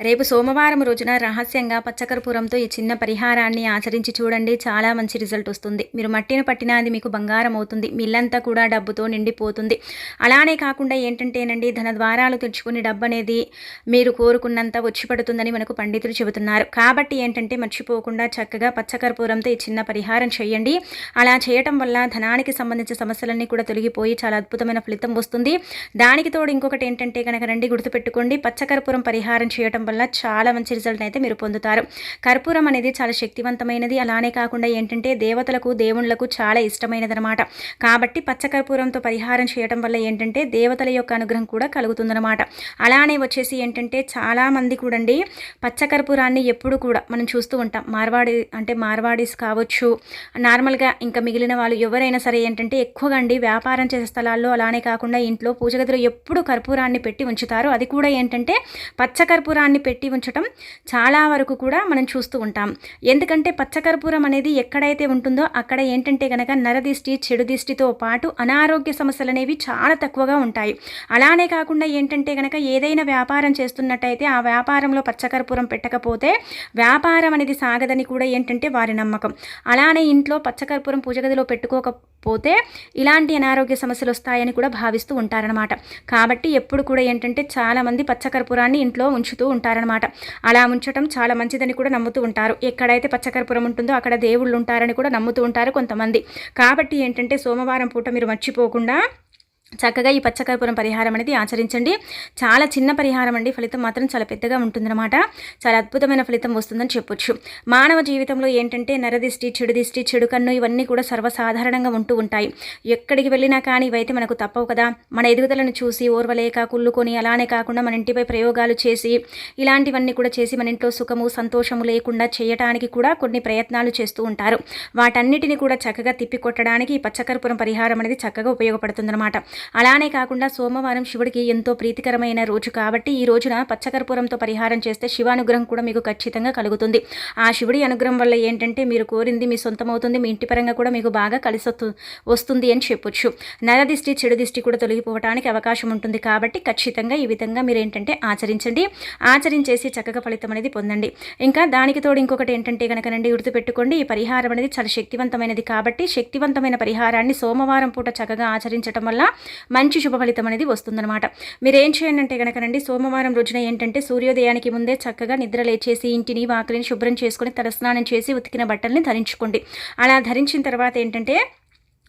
రేపు సోమవారం రోజున రహస్యంగా పచ్చకర్పూరంతో ఈ చిన్న పరిహారాన్ని ఆచరించి చూడండి. చాలా మంచి రిజల్ట్ వస్తుంది. మీరు మట్టిని పట్టినా అది మీకు బంగారం అవుతుంది. మిల్లంతా కూడా డబ్బుతో నిండిపోతుంది. అలానే కాకుండా ఏంటంటేనండి ధన ద్వారాలు తెచ్చుకుని డబ్బు అనేది మీరు కోరుకున్నంత వచ్చి పడుతుందని మనకు పండితులు చెబుతున్నారు. కాబట్టి ఏంటంటే మర్చిపోకుండా చక్కగా పచ్చకర్పూరంతో ఈ చిన్న పరిహారం చేయండి. అలా చేయటం వల్ల ధనానికి సంబంధించిన సమస్యలన్నీ కూడా తొలగిపోయి చాలా అద్భుతమైన ఫలితం వస్తుంది. దానికి తోడు ఇంకొకటి ఏంటంటే కనుక రండి గుర్తుపెట్టుకోండి. పచ్చకర్పూరం పరిహారం చేయటం వల్ల చాలా మంచి రిజల్ట్ అయితే మీరు పొందుతారు. కర్పూరం అనేది చాలా శక్తివంతమైనది. అలానే కాకుండా ఏంటంటే దేవతలకు దేవుళ్ళకు చాలా ఇష్టమైనది అనమాట కాబట్టి పచ్చకర్పూరంతో పరిహారం చేయడం వల్ల ఏంటంటే దేవతల యొక్క అనుగ్రహం కూడా కలుగుతుందన్నమాట. అలానే వచ్చేసి ఏంటంటే చాలామంది కూడండి పచ్చకర్పూరాన్ని ఎప్పుడు కూడా మనం చూస్తూ ఉంటాం. మార్వాడి అంటే మార్వాడీస్ కావచ్చు నార్మల్గా ఇంకా మిగిలిన వాళ్ళు ఎవరైనా సరే ఏంటంటే ఎక్కువగా అండి వ్యాపారం చేసే స్థలాల్లో అలానే కాకుండా ఇంట్లో పూజ గదిలో ఎప్పుడు కర్పూరాన్ని పెట్టి ఉంచుతారు. అది కూడా ఏంటంటే పచ్చకర్పూరాన్ని పెట్టి ఉంచటం చాలా వరకు కూడా మనం చూస్తూ ఉంటాం. ఎందుకంటే పచ్చకర్పూరం అనేది ఎక్కడైతే ఉంటుందో అక్కడ ఏంటంటే కనుక నరదిష్టి చెడు దిష్టితో పాటు అనారోగ్య సమస్యలు అనేవి చాలా తక్కువగా ఉంటాయి. అలానే కాకుండా ఏంటంటే కనుక ఏదైనా వ్యాపారం చేస్తున్నట్టయితే ఆ వ్యాపారంలో పచ్చకర్పూరం పెట్టకపోతే వ్యాపారం అనేది సాగదని కూడా ఏంటంటే వారి నమ్మకం. అలానే ఇంట్లో పచ్చకర్పూరం పూజ గదిలో పెట్టుకోకపోతే ఇలాంటి అనారోగ్య సమస్యలు వస్తాయని కూడా భావిస్తూ ఉంటారనమాట కాబట్టి ఎప్పుడు కూడా ఏంటంటే చాలామంది పచ్చకర్పూరాన్ని ఇంట్లో ఉంచుతూ ఉంటారు. ఉంటారనమాట అలా ఉంచడం చాలా మంచిదని కూడా నమ్ముతూ ఉంటారు. ఎక్కడైతే పచ్చకర్పూరం ఉంటుందో అక్కడ దేవుళ్ళు ఉంటారని కూడా నమ్ముతూ ఉంటారు కొంతమంది. కాబట్టి ఏంటంటే సోమవారం పూట మీరు మర్చిపోకుండా చక్కగా ఈ పచ్చకర్పూరం పరిహారం అనేది ఆచరించండి. చాలా చిన్న పరిహారం అండి. ఫలితం మాత్రం చాలా పెద్దగా ఉంటుందన్నమాట. చాలా అద్భుతమైన ఫలితం వస్తుందని చెప్పొచ్చు. మానవ జీవితంలో ఏంటంటే నరదిష్టి చెడు దిష్టి చెడు కన్ను ఇవన్నీ కూడా సర్వసాధారణంగా ఉంటూ ఉంటాయి. ఎక్కడికి వెళ్ళినా కానీ ఇవైతే మనకు తప్పవు కదా. మన ఎదుగుదలను చూసి ఓర్వలేక కుళ్ళుకొని అలానే కాకుండా మన ఇంటిపై ప్రయోగాలు చేసి ఇలాంటివన్నీ కూడా చేసి మన ఇంట్లో సుఖము సంతోషము లేకుండా చేయటానికి కూడా కొన్ని ప్రయత్నాలు చేస్తూ ఉంటారు. వాటన్నిటిని కూడా చక్కగా తిప్పికొట్టడానికి ఈ పచ్చకర్పూరం పరిహారం అనేది చక్కగా ఉపయోగపడుతుందన్నమాట. అలానే కాకుండా సోమవారం శివుడికి ఎంతో ప్రీతికరమైన రోజు కాబట్టి ఈ రోజున పచ్చకర్పూరంతో పరిహారం చేస్తే శివానుగ్రహం కూడా మీకు ఖచ్చితంగా కలుగుతుంది. ఆ శివుడి అనుగ్రహం వల్ల ఏంటంటే మీరు కోరింది మీ సొంతమవుతుంది మీ ఇంటి పరంగా కూడా మీకు బాగా కలిసి వస్తుంది అని చెప్పొచ్చు. నరదిష్టి చెడు దిష్టి కూడా తొలగిపోవడానికి అవకాశం ఉంటుంది కాబట్టి ఖచ్చితంగా ఈ విధంగా మీరు ఏంటంటే ఆచరించండి. ఆచరించేసి చక్కగా ఫలితం అనేది పొందండి. ఇంకా దానికి తోడు ఇంకొకటి ఏంటంటే కనుకనండి గుర్తుపెట్టుకోండి ఈ పరిహారం అనేది చాలా శక్తివంతమైనది కాబట్టి శక్తివంతమైన పరిహారాన్ని సోమవారం పూట చక్కగా ఆచరించడం వల్ల మంచి శుభ ఫలితం అనేది వస్తుందన్నమాట. మీరు ఏం చేయండి అంటే కనుకనండి సోమవారం రోజున ఏంటంటే సూర్యోదయానికి ముందే చక్కగా నిద్ర లేచేసి ఇంటిని వాకిలిని శుభ్రం చేసుకొని తలస్నానం చేసి ఉతికిన బట్టల్ని ధరించుకోండి. అలా ధరించిన తర్వాత ఏంటంటే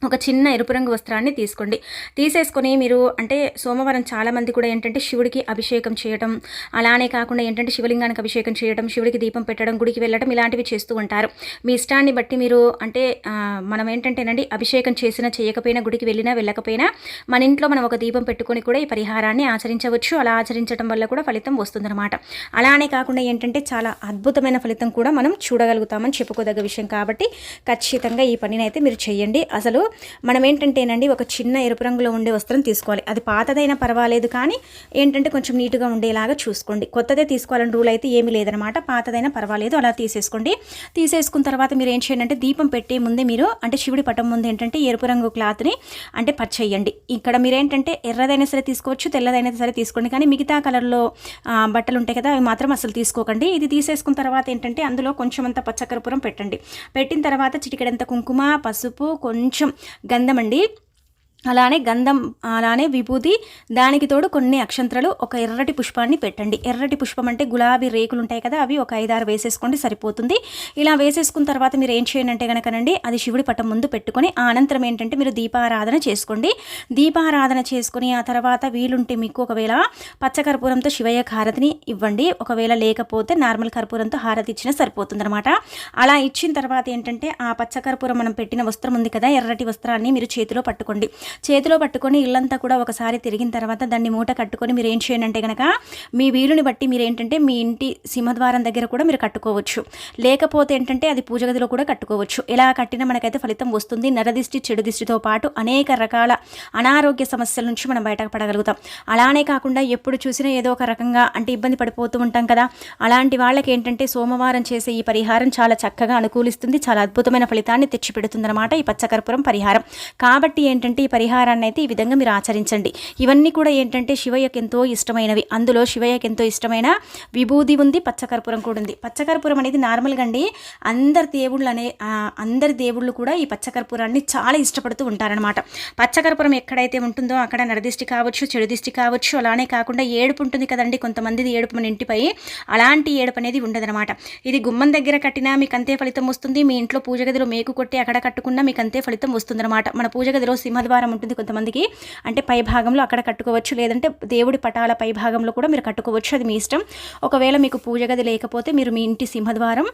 ఒక చిన్న ఎరుపు రంగు వస్త్రాన్ని తీసుకోండి. తీసేసుకొని మీరు అంటే సోమవారం చాలామంది కూడా ఏంటంటే శివుడికి అభిషేకం చేయడం అలానే కాకుండా ఏంటంటే శివలింగానికి అభిషేకం చేయడం శివుడికి దీపం పెట్టడం గుడికి వెళ్ళడం ఇలాంటివి చేస్తూ ఉంటారు. మీ ఇష్టాన్ని బట్టి మీరు అంటే మనం ఏంటంటేనండి అభిషేకం చేసినా చేయకపోయినా గుడికి వెళ్ళినా వెళ్ళకపోయినా మన ఇంట్లో మనం ఒక దీపం పెట్టుకొని కూడా ఈ పరిహారాన్ని ఆచరించవచ్చు. అలా ఆచరించడం వల్ల కూడా ఫలితం వస్తుందన్నమాట. అలానే కాకుండా ఏంటంటే చాలా అద్భుతమైన ఫలితం కూడా మనం చూడగలుగుతామని చెప్పుకోదగ్గ విషయం కాబట్టి ఖచ్చితంగా ఈ పనిని అయితే మీరు చేయండి. అసలు మనం ఏంటంటేనండి ఒక చిన్న ఎరుపు రంగులో ఉండే వస్త్రం తీసుకోవాలి. అది పాతదైనా పర్వాలేదు కానీ ఏంటంటే కొంచెం నీట్గా ఉండేలాగా చూసుకోండి. కొత్తదే తీసుకోవాలని రూల్ అయితే ఏమీ లేదనమాట పాతదైనా పర్వాలేదు అలా తీసేసుకోండి. తీసేసుకున్న తర్వాత మీరు ఏం చేయండి అంటే దీపం పెట్టే ముందే మీరు అంటే శివుడి పటం ముందు ఏంటంటే ఎరుపు రంగు క్లాత్ని అంటే పచ్చేయండి ఇక్కడ మీరు ఏంటంటే ఎర్రదైనా సరే తీసుకోవచ్చు తెల్లదైనా సరే తీసుకోండి. కానీ మిగతా కలర్లో బట్టలు ఉంటాయి కదా అవి మాత్రం అసలు తీసుకోకండి. ఇది తీసేసుకున్న తర్వాత ఏంటంటే అందులో కొంచెం అంత పచ్చకర్పూరం పెట్టండి. పెట్టిన తర్వాత చిటికెడంత కుంకుమ పసుపు కొంచెం గంధం అండి అలానే గంధం అలానే విభూతి దానికి తోడు కొన్ని అక్షంత్రలు ఒక ఎర్రటి పుష్పాన్ని పెట్టండి. ఎర్రటి పుష్పం అంటే గులాబీ రేకులు ఉంటాయి కదా అవి ఒక ఐదారు వేసేసుకోండి సరిపోతుంది. ఇలా వేసేసుకున్న తర్వాత మీరు ఏం చేయండి అంటే కనుకనండి అది శివుడి పటం ముందు పెట్టుకొని ఆ అనంతరం ఏంటంటే మీరు దీపారాధన చేసుకోండి. దీపారాధన చేసుకుని ఆ తర్వాత వీలుంటే మీకు ఒకవేళ పచ్చకర్పూరంతో శివయ్య హారతిని ఇవ్వండి. ఒకవేళ లేకపోతే నార్మల్ కర్పూరంతో హారతి ఇచ్చినా సరిపోతుందన్నమాట. అలా ఇచ్చిన తర్వాత ఏంటంటే ఆ పచ్చకర్పూరం మనం పెట్టిన వస్త్రం ఉంది కదా ఎర్రటి వస్త్రాన్ని మీరు చేతిలో పట్టుకోండి. చేతిలో పట్టుకొని ఇల్లంతా కూడా ఒకసారి తిరిగిన తర్వాత దాన్ని మూట కట్టుకొని మీరు ఏం చేయండి అంటే కనుక మీ వీలుని బట్టి మీరు ఏంటంటే మీ ఇంటి సింహద్వారం దగ్గర కూడా మీరు కట్టుకోవచ్చు. లేకపోతే ఏంటంటే అది పూజ గదిలో కూడా కట్టుకోవచ్చు. ఎలా కట్టినా మనకైతే ఫలితం వస్తుంది. నరదిష్టి చెడు దిష్టితో పాటు అనేక రకాల అనారోగ్య సమస్యల నుంచి మనం బయటపడగలుగుతాం. అలానే కాకుండా ఎప్పుడు చూసినా ఏదో ఒక రకంగా అంటే ఇబ్బంది పడిపోతూ ఉంటాం కదా. అలాంటి వాళ్ళకి ఏంటంటే సోమవారం చేసే ఈ పరిహారం చాలా చక్కగా అనుకూలిస్తుంది. చాలా అద్భుతమైన ఫలితాన్ని తెచ్చిపెడుతుందనమాట ఈ పచ్చకర్పూరం పరిహారం. కాబట్టి ఏంటంటే ఈ పరిహారాన్ని అయితే ఈ విధంగా మీరు ఆచరించండి. ఇవన్నీ కూడా ఏంటంటే శివయ్యకి ఎంతో ఇష్టమైనవి. అందులో శివయ్యకి ఎంతో ఇష్టమైన విభూది ఉంది పచ్చకర్పూరం కూడా ఉంది. పచ్చకర్పూరం అనేది నార్మల్గా అండి అందరి దేవుళ్ళు అనే అందరి దేవుళ్ళు కూడా ఈ పచ్చకర్పూరాన్ని చాలా ఇష్టపడుతూ ఉంటారనమాట పచ్చకర్పూరం ఎక్కడైతే ఉంటుందో అక్కడ నరదిష్టి కావచ్చు చెడు దిష్టి కావచ్చు అలానే కాకుండా ఏడుపు ఉంటుంది కదండి కొంతమందిది ఏడుపు మన ఇంటిపై. అలాంటి ఏడుపు అనేది ఉండదనమాట ఇది గుమ్మం దగ్గర కట్టినా మీకు అంతే ఫలితం వస్తుంది మీ ఇంట్లో పూజ గదిలో మేకు కొట్టి అక్కడ కట్టుకున్నా మీకు అంతే ఫలితం వస్తుందన్నమాట. మన పూజ గదిలో సింహద్వారం ఉంటుంది కొంతమందికి. అంటే పై భాగంలో అక్కడ కట్టుకోవచ్చు. లేదంటే దేవుడి పటాల పై భాగంలో కూడా మీరు కట్టుకోవచ్చు. అది మీ ఇష్టం. ఒకవేళ మీకు పూజ గది లేకపోతే మీరు మీ ఇంటి సింహద్వారం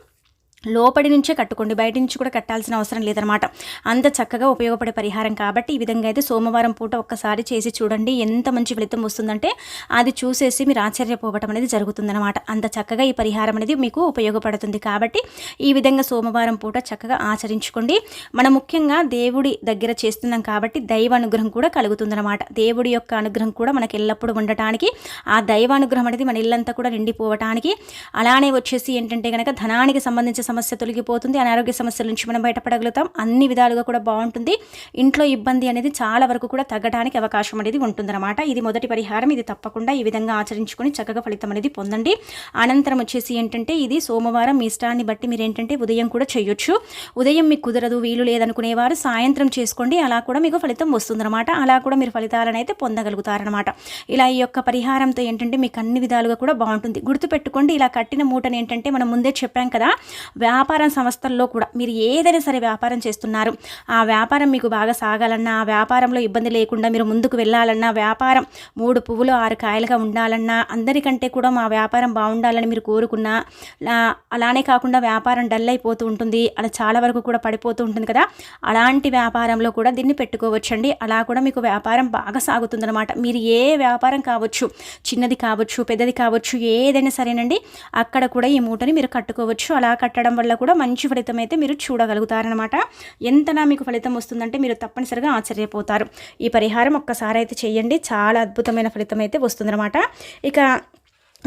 లోపడి నుంచే కట్టుకోండి బయట నుంచి కూడా కట్టాల్సిన అవసరం లేదనమాట అంత చక్కగా ఉపయోగపడే పరిహారం కాబట్టి ఈ విధంగా అయితే సోమవారం పూట ఒక్కసారి చేసి చూడండి ఎంత మంచి ఫలితం వస్తుందంటే అది చూసేసి మీరు ఆశ్చర్యపోవటం అనేది జరుగుతుందనమాట అంత చక్కగా ఈ పరిహారం అనేది మీకు ఉపయోగపడుతుంది కాబట్టి ఈ విధంగా సోమవారం పూట చక్కగా ఆచరించుకోండి. మనం ముఖ్యంగా దేవుడి దగ్గర చేస్తున్నాం కాబట్టి దైవ అనుగ్రహం కూడా కలుగుతుందనమాట దేవుడి యొక్క అనుగ్రహం కూడా మనకి ఎల్లప్పుడూ ఉండటానికి ఆ దైవానుగ్రహం అనేది మన ఇల్లంతా కూడా నిండిపోవటానికి అలానే వచ్చేసి ఏంటంటే కనుక ధనానికి సంబంధించిన సమస్య తొలగిపోతుంది. అనారోగ్య సమస్యల నుంచి మనం బయటపడగలుగుతాం. అన్ని విధాలుగా కూడా బాగుంటుంది. ఇంట్లో ఇబ్బంది అనేది చాలా వరకు కూడా తగ్గడానికి అవకాశం అనేది ఉంటుందన్నమాట. ఇది మొదటి పరిహారం. ఇది తప్పకుండా ఈ విధంగా ఆచరించుకొని చక్కగా ఫలితం అనేది పొందండి. అనంతరం వచ్చేసి ఏంటంటే ఇది సోమవారం మీ ఇష్టాన్ని బట్టి మీరు ఏంటంటే ఉదయం కూడా చేయొచ్చు. ఉదయం మీకు కుదరదు వీలు లేదనుకునేవారు సాయంత్రం చేసుకోండి. అలా కూడా మీకు ఫలితం వస్తుందన్నమాట. అలా కూడా మీరు ఫలితాలను అయితే పొందగలుగుతారనమాట ఇలా ఈ యొక్క పరిహారంతో ఏంటంటే మీకు అన్ని విధాలుగా కూడా బాగుంటుంది. గుర్తుపెట్టుకోండి ఇలా కట్టిన మూటను ఏంటంటే మనం ముందే చెప్పాం కదా వ్యాపారం సంస్థల్లో కూడా మీరు ఏదైనా సరే వ్యాపారం చేస్తున్నారు ఆ వ్యాపారం మీకు బాగా సాగాలన్నా ఆ వ్యాపారంలో ఇబ్బంది లేకుండా మీరు ముందుకు వెళ్ళాలన్నా వ్యాపారం మూడు పువ్వులు ఆరు కాయలుగా ఉండాలన్నా అందరికంటే కూడా మా వ్యాపారం బాగుండాలని మీరు కోరుకున్నా అలానే కాకుండా వ్యాపారం డల్ అయిపోతూ ఉంటుంది అలా చాలా వరకు కూడా పడిపోతూ ఉంటుంది కదా అలాంటి వ్యాపారంలో కూడా దీన్ని పెట్టుకోవచ్చండి అలా కూడా మీకు వ్యాపారం బాగా సాగుతుందన్నమాట. మీరు ఏ వ్యాపారం కావచ్చు చిన్నది కావచ్చు పెద్దది కావచ్చు ఏదైనా సరేనండి అక్కడ కూడా ఈ మూటని మీరు కట్టుకోవచ్చు అలా కట్టడం వల్ల కూడా మంచి ఫలితం అయితే మీరు చూడగలుగుతారనమాట ఎంతనా మీకు ఫలితం వస్తుందంటే మీరు తప్పనిసరిగా ఆశ్చర్యపోతారు. ఈ పరిహారం ఒక్కసారి అయితే చేయండి. చాలా అద్భుతమైన ఫలితం అయితే వస్తుందన్నమాట. ఇక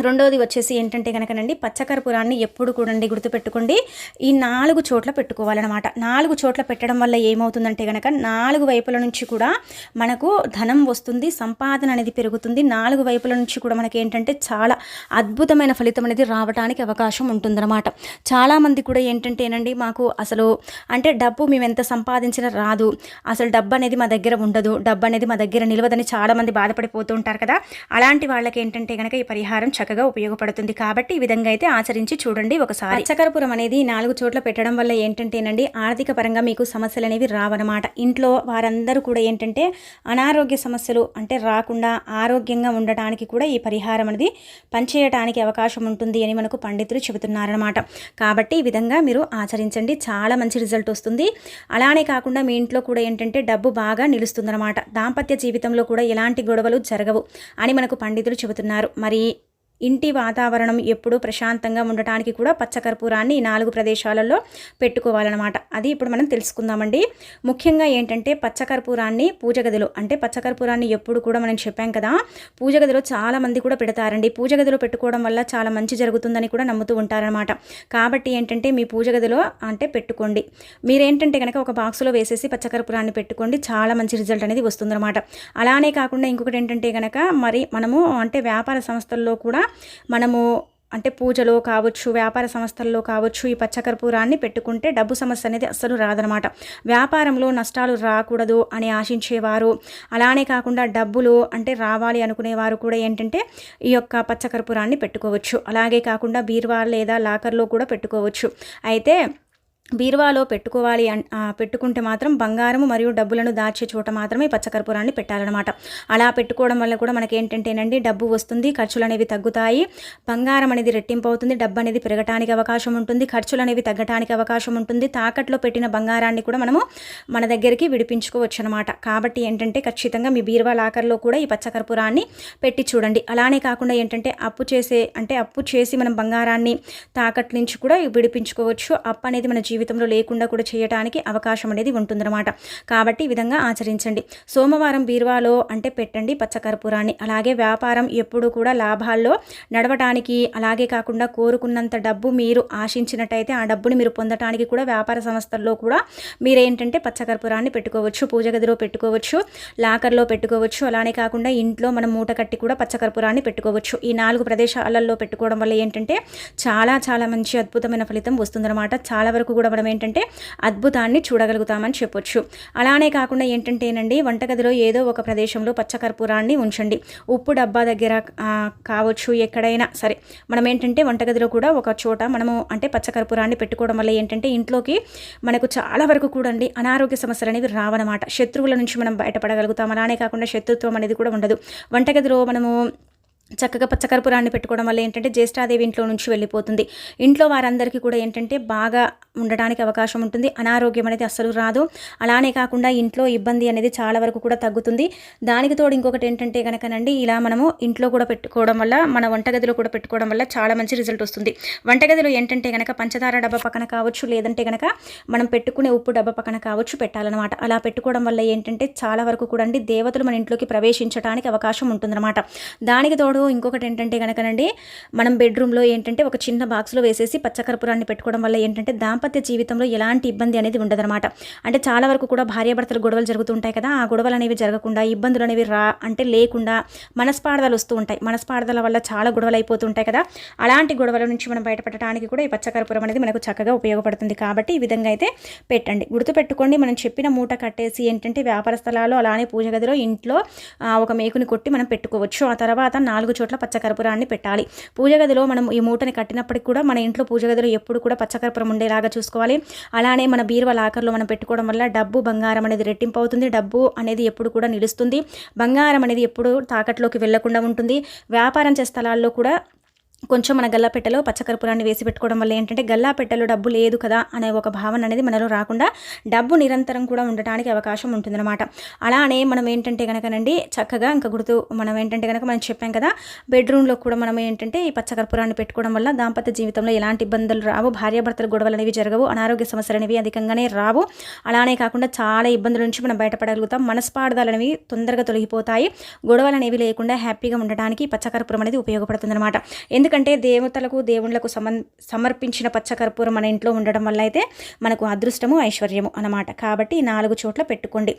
రెండవది వచ్చేసి ఏంటంటే కనుకనండి పచ్చకర్పూరాన్ని ఎప్పుడు కూడండి గుర్తుపెట్టుకోండి ఈ నాలుగు చోట్ల పెట్టుకోవాలన్నమాట. నాలుగు చోట్ల పెట్టడం వల్ల ఏమవుతుందంటే కనుక నాలుగు వైపుల నుంచి కూడా మనకు ధనం వస్తుంది సంపాదన అనేది పెరుగుతుంది. నాలుగు వైపుల నుంచి కూడా మనకి ఏంటంటే చాలా అద్భుతమైన ఫలితం అనేది రావడానికి అవకాశం ఉంటుందన్నమాట. చాలామంది కూడా ఏంటంటేనండి మాకు అసలు అంటే డబ్బు మేము ఎంత సంపాదించినా రాదు. అసలు డబ్బు అనేది మా దగ్గర ఉండదు. డబ్బు అనేది మా దగ్గర నిలవదని చాలామంది బాధపడిపోతూ ఉంటారు కదా. అలాంటి వాళ్ళకి ఏంటంటే కనుక ఈ పరిహారం చక్కగా ఉపయోగపడుతుంది. కాబట్టి ఈ విధంగా అయితే ఆచరించి చూడండి ఒకసారి. పచ్చకర్పూరం అనేది నాలుగు చోట్ల పెట్టడం వల్ల ఏంటంటేనండి ఆర్థిక పరంగా మీకు సమస్యలు అనేవి రావన్నమాట. ఇంట్లో వారందరూ కూడా ఏంటంటే అనారోగ్య సమస్యలు అంటే రాకుండా ఆరోగ్యంగా ఉండటానికి కూడా ఈ పరిహారం అనేది పనిచేయడానికి అవకాశం ఉంటుంది అని మనకు పండితులు చెబుతున్నారనమాట కాబట్టి ఈ విధంగా మీరు ఆచరించండి. చాలా మంచి రిజల్ట్ వస్తుంది. అలానే కాకుండా మీ ఇంట్లో కూడా ఏంటంటే డబ్బు బాగా నిలుస్తుందన్నమాట. దాంపత్య జీవితంలో కూడా ఎలాంటి గొడవలు జరగవు అని మనకు పండితులు చెబుతున్నారు. మరి ఇంటి వాతావరణం ఎప్పుడూ ప్రశాంతంగా ఉండటానికి కూడా పచ్చకర్పూరాన్ని ఈ నాలుగు ప్రదేశాలలో పెట్టుకోవాలన్నమాట. అది ఇప్పుడు మనం తెలుసుకుందామండి. ముఖ్యంగా ఏంటంటే పచ్చకర్పూరాన్ని పూజ గదిలో అంటే పచ్చకర్పూరాన్ని ఎప్పుడు కూడా మనం చెప్పాం కదా పూజ గదిలో చాలా మంది కూడా పెడతారండి. పూజ గదిలో పెట్టుకోవడం వల్ల చాలా మంచి జరుగుతుందని కూడా నమ్ముతూ ఉంటారనమాట కాబట్టి ఏంటంటే మీ పూజ గదిలో అంటే పెట్టుకోండి. మీరేంటంటే కనుక ఒక బాక్స్లో వేసేసి పచ్చకర్పూరాన్ని పెట్టుకోండి చాలా మంచి రిజల్ట్ అనేది వస్తుందన్నమాట. అలానే కాకుండా ఇంకొకటి ఏంటంటే కనుక మరి మనము అంటే వ్యాపార సంస్థల్లో కూడా మనము అంటే పూజలో కావచ్చు వ్యాపార సంస్థల్లో కావచ్చు ఈ పచ్చకర్పూరాన్ని పెట్టుకుంటే డబ్బు సమస్య అనేది అస్సలు రాదనమాట. వ్యాపారంలో నష్టాలు రాకూడదు అని ఆశించేవారు అలానే కాకుండా డబ్బులు అంటే రావాలి అనుకునేవారు కూడా ఏంటంటే ఈ యొక్క పచ్చకర్పూరాన్ని పెట్టుకోవచ్చు. అలాగే కాకుండా బీర్వా లేదా లాకర్లో కూడా పెట్టుకోవచ్చు. అయితే బీరువాలో పెట్టుకోవాలి పెట్టుకుంటే మాత్రం బంగారము మరియు డబ్బులను దాచే చోట మాత్రమే పచ్చకర్పూరాన్ని పెట్టాలన్నమాట. అలా పెట్టుకోవడం వల్ల కూడా మనకి ఏంటంటేనండి డబ్బు వస్తుంది ఖర్చులు అనేవి తగ్గుతాయి బంగారం అనేది రెట్టింపు అవుతుంది డబ్బు అనేది పెరగటానికి అవకాశం ఉంటుంది ఖర్చులు అనేవి తగ్గటానికి అవకాశం ఉంటుంది. తాకట్లో పెట్టిన బంగారాన్ని కూడా మనము మన దగ్గరికి విడిపించుకోవచ్చు అనమాట కాబట్టి ఏంటంటే ఖచ్చితంగా మీ బీరువా లాకర్లో కూడా ఈ పచ్చకర్పూరాన్ని పెట్టి చూడండి. అలానే కాకుండా ఏంటంటే అప్పు చేసే అంటే అప్పు చేసి మనం బంగారాన్ని తాకట్టు నుంచి కూడా విడిపించుకోవచ్చు. అప్పు అనేది మన జీవితంలో లేకుండా కూడా చేయడానికి అవకాశం అనేది ఉంటుందన్నమాట. కాబట్టి ఈ విధంగా ఆచరించండి. సోమవారం బీరువాలో అంటే పెట్టండి పచ్చకర్పూరాన్ని. అలాగే వ్యాపారం ఎప్పుడు కూడా లాభాల్లో నడవటానికి అలాగే కాకుండా కోరుకున్నంత డబ్బు మీరు ఆశించినట్టయితే ఆ డబ్బుని మీరు పొందటానికి కూడా వ్యాపార సంస్థల్లో కూడా మీరేంటంటే పచ్చకర్పూరాన్ని పెట్టుకోవచ్చు పూజ గదిలో పెట్టుకోవచ్చు లాకర్లో పెట్టుకోవచ్చు. అలానే కాకుండా ఇంట్లో మనం మూట కట్టి కూడా పచ్చకర్పూరాన్ని పెట్టుకోవచ్చు. ఈ నాలుగు ప్రదేశాలలో పెట్టుకోవడం వల్ల ఏంటంటే చాలా చాలా మంచి అద్భుతమైన ఫలితం వస్తుందన్నమాట. చాలా వరకు కూడా మనం ఏంటంటే అద్భుతాన్ని చూడగలుగుతామని చెప్పొచ్చు. అలానే కాకుండా ఏంటంటేనండి వంటగదిలో ఏదో ఒక ప్రదేశంలో పచ్చకర్పూరాన్ని ఉంచండి. ఉప్పు డబ్బా దగ్గర కావచ్చు ఎక్కడైనా సరే. మనం ఏంటంటే వంటగదిలో కూడా ఒక చోట మనము అంటే పచ్చకర్పూరాన్ని పెట్టుకోవడం వల్ల ఏంటంటే ఇంట్లోకి మనకు చాలా వరకు కూడా అండి అనారోగ్య సమస్యలు అనేవి రావన్నమాట. శత్రువుల నుంచి మనం బయటపడగలుగుతాం. అలానే కాకుండా శత్రుత్వం అనేది కూడా ఉండదు. వంటగదిలో మనము చక్కగా పచ్చకర్పూరాన్ని పెట్టుకోవడం వల్ల ఏంటంటే జ్యేష్ఠాదేవి ఇంట్లో నుంచి వెళ్ళిపోతుంది. ఇంట్లో వారందరికీ కూడా ఏంటంటే బాగా ఉండడానికి అవకాశం ఉంటుంది. అనారోగ్యం అనేది అస్సలు రాదు. అలానే కాకుండా ఇంట్లో ఇబ్బంది అనేది చాలా వరకు కూడా తగ్గుతుంది. దానికి తోడు ఇంకొకటి ఏంటంటే కనుకనండి ఇలా మనము ఇంట్లో కూడా పెట్టుకోవడం వల్ల మన వంటగదిలో కూడా పెట్టుకోవడం వల్ల చాలా మంచి రిజల్ట్ వస్తుంది. వంటగదిలో ఏంటంటే కనుక పంచదార డబ్బా పక్కన కావచ్చు లేదంటే కనుక మనం పెట్టుకునే ఉప్పు డబ్బా పక్కన కావచ్చు పెట్టాలన్నమాట. అలా పెట్టుకోవడం వల్ల ఏంటంటే చాలా వరకు కూడా అండి దేవతలు మన ఇంట్లోకి ప్రవేశించడానికి అవకాశం ఉంటుందన్నమాట. దానికి తోడు ఇంకొకటి ఏంటంటే కనుకనండి మనం బెడ్రూమ్లో ఏంటంటే ఒక చిన్న బాక్స్లో వేసేసి పచ్చకర్పూరాన్ని పెట్టుకోవడం వల్ల ఏంటంటే దాంపత్య జీవితంలో ఎలాంటి ఇబ్బంది అనేది ఉండదన్నమాట. అంటే చాలా వరకు కూడా భార్యాభర్తలు గొడవలు జరుగుతుంటాయి కదా ఆ గొడవలు అనేవి జరగకుండా ఇబ్బందులు అనేవి రా అంటే లేకుండా మనస్పాడదలు వస్తూ ఉంటాయి. మనస్పాడదల వల్ల చాలా గొడవలు అయిపోతుంటాయి కదా. అలాంటి గొడవల నుంచి మనం బయటపడటానికి కూడా ఈ పచ్చకర్పూరం అనేది మనకు చక్కగా ఉపయోగపడుతుంది. కాబట్టి ఈ విధంగా అయితే పెట్టండి. గుర్తుపెట్టుకోండి మనం చెప్పిన మూట కట్టేసి ఏంటంటే వ్యాపార స్థలాలు అలానే పూజ గదిలో ఇంట్లో ఒక మేకుని కొట్టి మనం పెట్టుకోవచ్చు. ఆ తర్వాత నాలుగు నాలుగు చోట్ల పచ్చకర్పూరాన్ని పెట్టాలి. పూజ గదిలో మనం ఈ మూటని కట్టినప్పటికి కూడా మన ఇంట్లో పూజ గదిలో ఎప్పుడు కూడా పచ్చకర్పూరం ఉండేలాగా చూసుకోవాలి. అలానే మన బీరువా లాకర్లో మనం పెట్టుకోవడం వల్ల డబ్బు బంగారం అనేది రెట్టింపు అవుతుంది. డబ్బు అనేది ఎప్పుడు కూడా నిలుస్తుంది. బంగారం అనేది ఎప్పుడు తాకట్లోకి వెళ్ళకుండా ఉంటుంది. వ్యాపారం చేసే స్థలాల్లో కూడా కొంచెం మన గల్లాపెట్టలో పచ్చకర్పూరాన్ని వేసి పెట్టుకోవడం వల్ల ఏంటంటే గల్లాపెట్టలో డబ్బు లేదు కదా అనే ఒక భావన అనేది మనలో రాకుండా డబ్బు నిరంతరం కూడా ఉండటానికి అవకాశం ఉంటుందన్నమాట. అలానే మనం ఏంటంటే కనుకనండి చక్కగా ఇంకా గుర్తు మనం ఏంటంటే కనుక మనం చెప్పాం కదా బెడ్రూమ్లో కూడా మనం ఏంటంటే ఈ పచ్చకర్పూరాన్ని పెట్టుకోవడం వల్ల దాంపత్య జీవితంలో ఎలాంటి ఇబ్బందులు రావు భార్యాభర్తల గొడవలు అనేవి జరగవు అనారోగ్య సమస్యలు అనేవి అధికంగానే రావు. అలానే కాకుండా చాలా ఇబ్బందుల నుంచి మనం బయటపడగలుగుతాం. మనస్పాడదాలు అనేవి తొందరగా తొలగిపోతాయి. గొడవలు అనేవి లేకుండా హ్యాపీగా ఉండడానికి పచ్చకర్పూరం అనేది ఉపయోగపడుతుంది అనమాట ఎందుకంటే దేవతలకు దేవుళ్ళకు సమన్ సమర్పించిన పచ్చకర్పూరం మన ఇంట్లో ఉండడం వల్ల అయితే మనకు అదృష్టము ఐశ్వర్యము అనమాట కాబట్టి నాలుగు చోట్ల పెట్టుకోండి.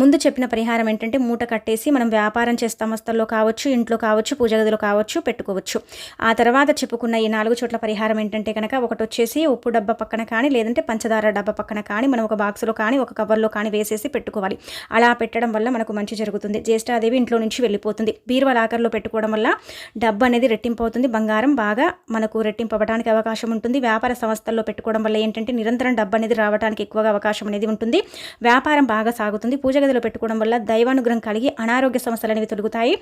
ముందు చెప్పిన పరిహారం ఏంటంటే మూట కట్టేసి మనం వ్యాపారం చేస్తాం సంస్థల్లో కావచ్చు ఇంట్లో కావచ్చు పూజ గదిలో కావచ్చు పెట్టుకోవచ్చు. ఆ తర్వాత చెప్పుకున్న ఈ నాలుగు చోట్ల పరిహారం ఏంటంటే కనుక ఒకటి వచ్చేసి ఉప్పు డబ్బా పక్కన కానీ లేదంటే పంచదార డబ్బా పక్కన కానీ మనం ఒక బాక్స్లో కానీ ఒక కవర్లో కానీ వేసేసి పెట్టుకోవాలి. అలా పెట్టడం వల్ల మనకు మంచి జరుగుతుంది. జ్యేష్ఠాదేవి ఇంట్లో నుంచి వెళ్ళిపోతుంది. బీరువాల లాకర్లో పెట్టుకోవడం వల్ల డబ్బు అనేది రెట్టింపు అవుతుంది. బంగారం బాగా మనకు రెట్టింపవడానికి అవకాశం ఉంటుంది. వ్యాపార సంస్థల్లో పెట్టుకోవడం వల్ల ఏంటంటే నిరంతరం డబ్బు అనేది రావడానికి ఎక్కువగా అవకాశం అనేది ఉంటుంది. వ్యాపారం బాగా సాగుతుంది. పూజ గదిలో పెట్టుకోవడం వల్ల దైవానుగ్రహం కలిగి అనారోగ్య సమస్యలు అనేవి తొలుగుతాయి.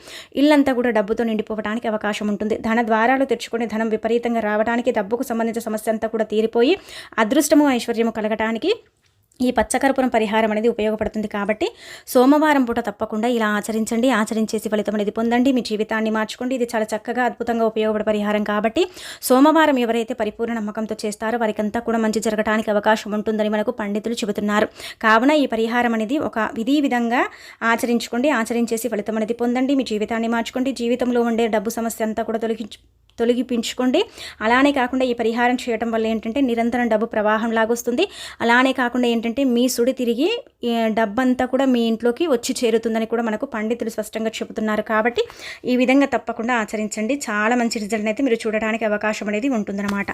ఇల్లంతా కూడా డబ్బుతో నిండిపోవడానికి అవకాశం ఉంటుంది. ధన ద్వారాలు తెచ్చుకుని ధనం విపరీతంగా రావడానికి డబ్బుకు సంబంధించిన సమస్య అంతా కూడా తీరిపోయి అదృష్టము ఐశ్వర్యము కలగటానికి ఈ పచ్చకర్పూరం పరిహారం అనేది ఉపయోగపడుతుంది కాబట్టి సోమవారం పూట తప్పకుండా ఇలా ఆచరించండి ఆచరించేసి ఫలితం అనేది పొందండి. మీ జీవితాన్ని మార్చుకోండి. ఇది చాలా చక్కగా అద్భుతంగా ఉపయోగపడే పరిహారం కాబట్టి సోమవారం ఎవరైతే పరిపూర్ణ నమ్మకంతో చేస్తారో వారికంతా కూడా మంచి జరగడానికి అవకాశం ఉంటుందని మనకు పండితులు చెబుతున్నారు. కావున ఈ పరిహారం అనేది ఒక విధి విధంగా ఆచరించుకోండి ఆచరించేసి ఫలితం అనేది పొందండి. మీ జీవితాన్ని మార్చుకోండి. జీవితంలో ఉండే డబ్బు సమస్య అంతా కూడా తొలగించు తొలగిపించుకోండి. అలానే కాకుండా ఈ పరిహారం చేయటం వల్ల ఏంటంటే నిరంతరం డబ్బు ప్రవాహం లాగొస్తుంది. అలానే కాకుండా ఏంటంటే మీ సుడి తిరిగి డబ్బంతా కూడా మీ ఇంట్లోకి వచ్చి చేరుతుందని కూడా మనకు పండితులు స్పష్టంగా చెబుతున్నారు. కాబట్టి ఈ విధంగా తప్పకుండా ఆచరించండి. చాలా మంచి రిజల్ట్ అయితే మీరు చూడడానికి అవకాశం అనేది ఉంటుందన్నమాట.